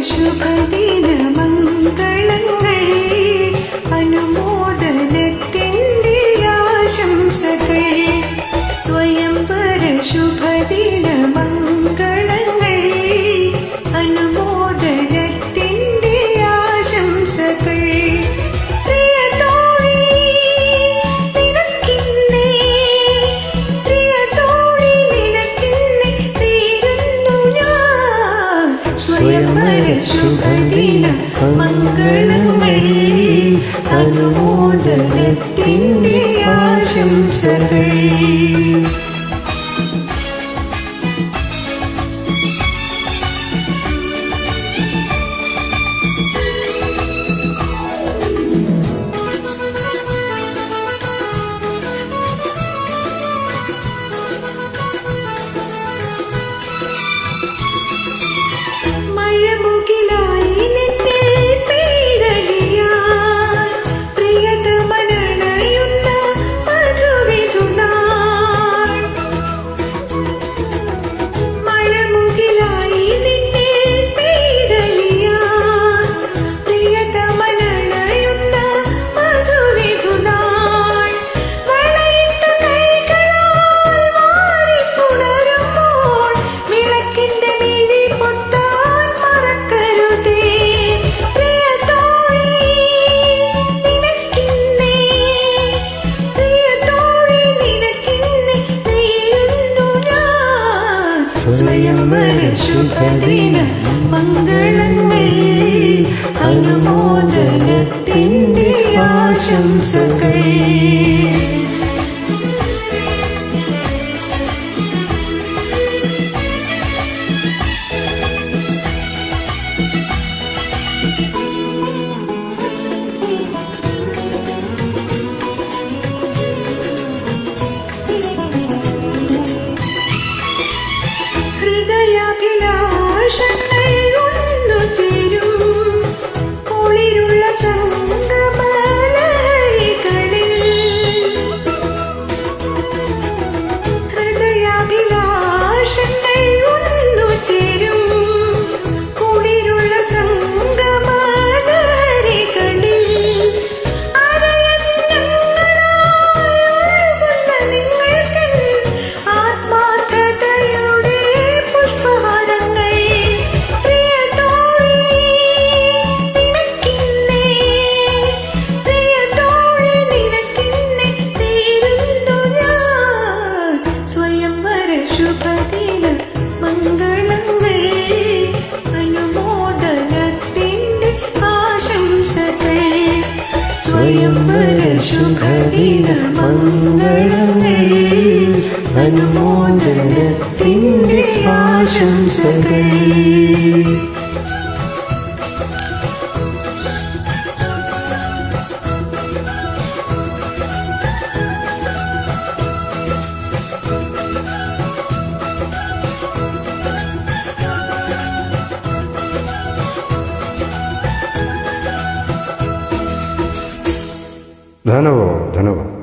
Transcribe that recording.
शुभदिनम्। ശുഭദിന മംഗളങ്ങൾ അനുമോദനത്തിന്റെ ആശംസകൾ. സ്വയംവര ശുഭദിന മംഗളങ്ങൾ അനുമോദനത്തിന്റെ ആശംസകൾ. സംവര ശുഭദിന മംഗളങ്ങൾ അനുമോദനത്തിന്റെ ആശംസകൾ. धन्यवाद धन्यवाद।